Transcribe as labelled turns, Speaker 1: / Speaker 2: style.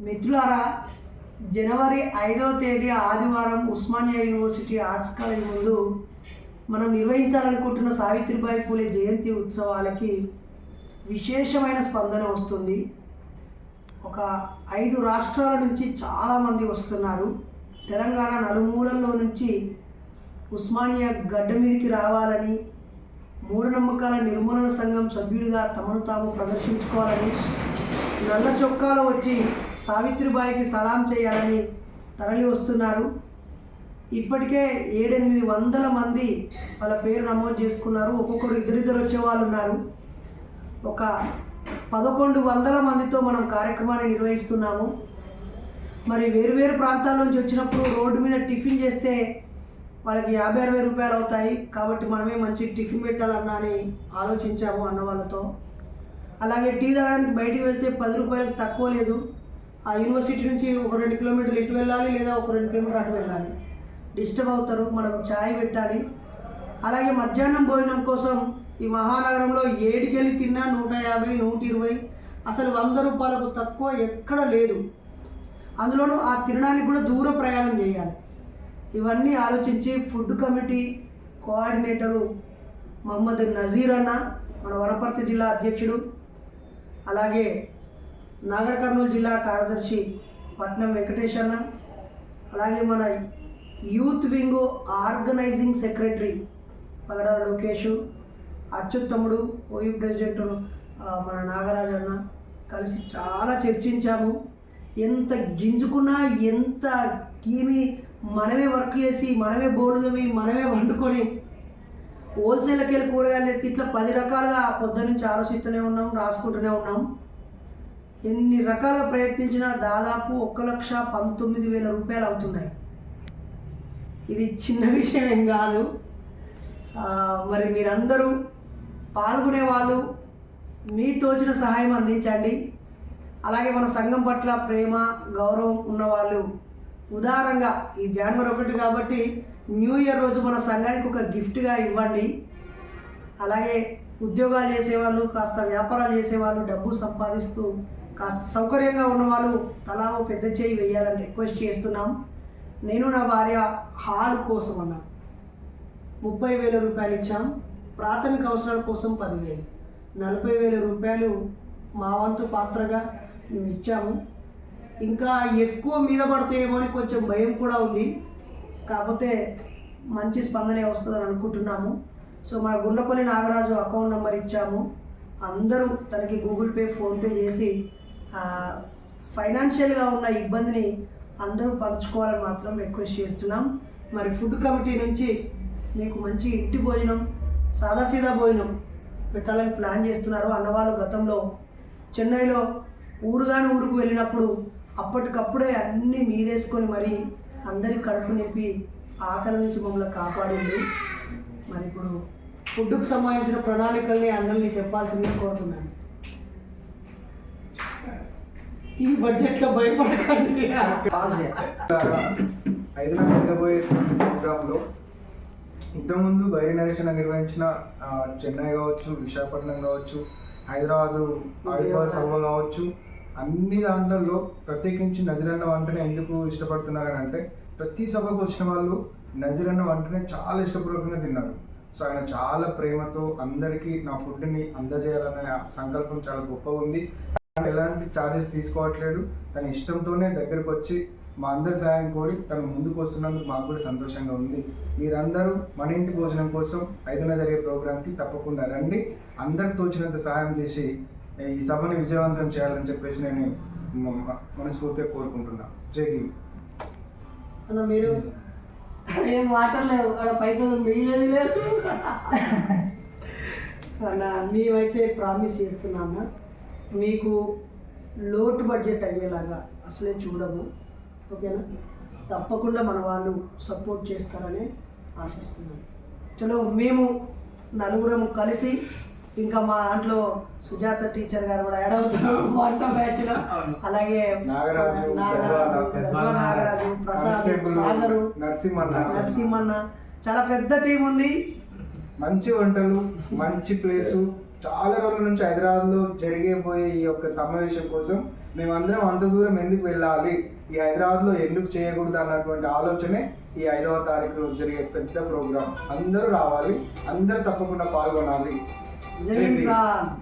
Speaker 1: మిత్రులారా జనవరి ఐదవ తేదీ ఆదివారం ఉస్మానియా యూనివర్సిటీ ఆర్ట్స్ కాలేజ్ ముందు మనం నిర్వహించాలనుకుంటున్న సావిత్రిబాయి పూలే జయంతి ఉత్సవాలకి విశేషమైన స్పందన వస్తుంది. ఒక ఐదు రాష్ట్రాల నుంచి చాలామంది వస్తున్నారు. తెలంగాణ నలుమూలల్లో నుంచి ఉస్మానియా గడ్డ మీదకి రావాలని మూఢనమ్మకాల నిర్మూలన సంఘం సభ్యుడిగా తమను తాము ప్రదర్శించుకోవాలని నల్ల చొక్కాలో వచ్చి సావిత్రిబాయికి సలాం చేయాలని తరలి వస్తున్నారు. ఇప్పటికే ఏడెనిమిది వందల మంది వాళ్ళ పేరు నమోదు చేసుకున్నారు. ఒక్కొక్కరు ఇద్దరిద్దరు వచ్చే వాళ్ళు ఉన్నారు. ఒక పదకొండు వందల మందితో మనం కార్యక్రమాన్ని నిర్వహిస్తున్నాము. మరి వేరువేరు ప్రాంతాల నుంచి వచ్చినప్పుడు రోడ్డు మీద టిఫిన్ చేస్తే వాళ్ళకి యాభై అరవై రూపాయలు అవుతాయి. కాబట్టి మనమే మంచి టిఫిన్ పెట్టాలన్నా అని ఆలోచించాము అన్న వాళ్ళతో అలాగే టీ తాగడానికి బయటికి వెళ్తే పది రూపాయలకు తక్కువ లేదు. ఆ యూనివర్సిటీ నుంచి ఒక రెండు కిలోమీటర్లు ఇటు వెళ్ళాలి లేదా ఒక రెండు కిలోమీటర్లు అటు వెళ్ళాలి. డిస్టర్బ్ అవుతారు మనం ఛాయ్ పెట్టాలి. అలాగే మధ్యాహ్నం భోజనం కోసం ఈ మహానగరంలో ఏడుకెళ్ళి తిన్నా నూట యాభై నూట ఇరవై అసలు వంద రూపాయలకు తక్కువ ఎక్కడ లేదు. అందులోనూ ఆ తినడానికి కూడా దూర ప్రయాణం చేయాలి. ఇవన్నీ ఆలోచించి food committee coordinator Mohammed Nazeer అన్న మన వనపర్తి జిల్లా అధ్యక్షుడు అలాగే నాగర్ కర్నూలు జిల్లా కార్యదర్శి పట్నం వెంకటేష్ అన్న అలాగే మన youth wing organizing secretary Pagadala Lokesh అత్యుత్తముడు OU president మన నాగరాజు అన్న కలిసి చాలా చర్చించాము. ఎంత గింజుకున్నా ఎంత కీమి మనమే వర్క్ చేసి మనమే బోలుగమి మనమే వండుకొని హోల్సేల్కి వెళ్ళి కూరగాయలు తెచ్చి ఇట్లా పది రకాలుగా పొద్దు నుంచి ఆలోచిస్తూనే ఉన్నాం రాసుకుంటూనే ఉన్నాం. ఎన్ని రకాలుగా ప్రయత్నించినా దాదాపు ఒక లక్ష పంతొమ్మిది వేల రూపాయలు అవుతున్నాయి. ఇది చిన్న విషయం ఏం కాదు. మరి మీరందరూ పాల్గొనే వాళ్ళు మీ తోచిన సహాయం అందించండి. అలాగే మన సంఘం పట్ల ప్రేమ గౌరవం ఉన్నవాళ్ళు ఉదారంగా ఈ జనవరి ఒకటి కాబట్టి న్యూ ఇయర్ రోజు మన సంఘానికి ఒక గిఫ్ట్గా ఇవ్వండి. అలాగే ఉద్యోగాలు చేసేవాళ్ళు కాస్త వ్యాపారాలు చేసేవాళ్ళు డబ్బు సంపాదిస్తూ కాస్త సౌకర్యంగా ఉన్నవాళ్ళు తలా ఓ పెద్ద చేయి వేయాలని రిక్వెస్ట్ చేస్తున్నాం. నేను నా భార్య హాల్ కోసం అన్నా ముప్పై వేల రూపాయలు ఇచ్చాం. ప్రాథమిక అవసరాల కోసం పదివేలు. నలభై వేల రూపాయలు మా వంతు పాత్రగా మేము ఇచ్చాము. ఇంకా ఎక్కువ మీద పడతాయేమో అని కొంచెం భయం కూడా ఉంది. కాకపోతే మంచి స్పందనే వస్తుందని అనుకుంటున్నాము. సో మన గుండ్లపల్లి నాగరాజు అకౌంట్ నెంబర్ ఇచ్చాము. అందరూ తనకి గూగుల్ పే ఫోన్పే చేసి ఫైనాన్షియల్గా ఉన్న ఇబ్బందిని అందరూ పంచుకోవాలని మాత్రం రిక్వెస్ట్ చేస్తున్నాం. మరి ఫుడ్ కమిటీ నుంచి మీకు మంచి ఇంటి భోజనం సాదాసీదా భోజనం పెట్టాలని ప్లాన్ చేస్తున్నారు. అన్నవాళ్ళు గతంలో చెన్నైలో ఊరుగాని ఊరుకు వెళ్ళినప్పుడు అప్పటికప్పుడే అన్నీ మీదేసుకొని మరి అందరి కడుపు నింపి ఆకలి నుంచి మమ్మల్ని కాపాడింది. మరి ఇప్పుడు ఫుడ్కు సంబంధించిన ప్రణాళికల్ని అందరినీ చెప్పాల్సిందిగా కోరుతున్నాను. ఈ బడ్జెట్లో భయపడకండి.
Speaker 2: ఐదున జరగబోయే ప్రోగ్రాంలో ఇంతకుముందు బైరి నరేషన్ నిర్వహించిన చెన్నై కావచ్చు విశాఖపట్నం కావచ్చు హైదరాబాదు ఆయుర్వేద సభ కావచ్చు అన్ని దాంట్లలో ప్రత్యేకించి నజరన్న వంటనే ఎందుకు ఇష్టపడుతున్నారని అంటే ప్రతి సభకు వచ్చిన వాళ్ళు నజరన్న వంటనే చాలా ఇష్టపూర్వకంగా తిన్నారు. సో ఆయన చాలా ప్రేమతో అందరికీ నా ఫుడ్ని అందజేయాలనే సంకల్పం చాలా గొప్పగా ఉంది. ఎలాంటి ఛార్జెస్ తీసుకోవట్లేడు తన ఇష్టంతోనే దగ్గరకు వచ్చి మా అందరి సహాయం కోరి తను ముందుకు వస్తున్నందుకు మాకు కూడా సంతోషంగా ఉంది. మీరందరూ మన ఇంటి భోజనం కోసం ఐదున జరిగే ప్రోగ్రాంకి తప్పకుండా రండి. అందరు తోచినంత సహాయం చేసి ఈ సభని విజయవంతం చేయాలని చెప్పేసి నేను మనస్ఫూర్తిగా కోరుకుంటున్నా. జై
Speaker 1: అన్న మీరు ఏం మాటలు లేవు. అక్కడ పైసలు మిగిలేదు లేదు. అలా మేమైతే ప్రామిస్ చేస్తున్నాము మీకు లోటు బడ్జెట్ అయ్యేలాగా అసలే చూడము. ఓకేనా? తప్పకుండా మన వాళ్ళు సపోర్ట్ చేస్తారని ఆశిస్తున్నాను. చలో మేము నలుగురము కలిసి ఇంకా మా దాంట్లో సుజాత టీచర్ గారు కూడా యాడ్ అవుతున్నారు వంట బ్యాచ్లో అలాగే
Speaker 2: నాగరాజు,
Speaker 1: నాగరాజు ప్రసాద్ సాగరు
Speaker 2: నరసింహన్న
Speaker 1: నరసింహన్న. చాలా పెద్ద టీం ఉంది.
Speaker 2: మంచి వంటలు మంచి ప్లేసు. చాలా రోజుల నుంచి హైదరాబాద్లో జరిగేపోయే ఈ యొక్క సమావేశం కోసం మేమందరం అంత దూరం ఎందుకు వెళ్ళాలి? ఈ హైదరాబాద్లో ఎందుకు చేయకూడదు అన్నటువంటి ఆలోచనే ఈ ఐదవ తారీఖు రోజు జరిగే పెద్ద ప్రోగ్రాం. అందరూ రావాలి. అందరూ తప్పకుండా పాల్గొనాలి.
Speaker 1: 人生。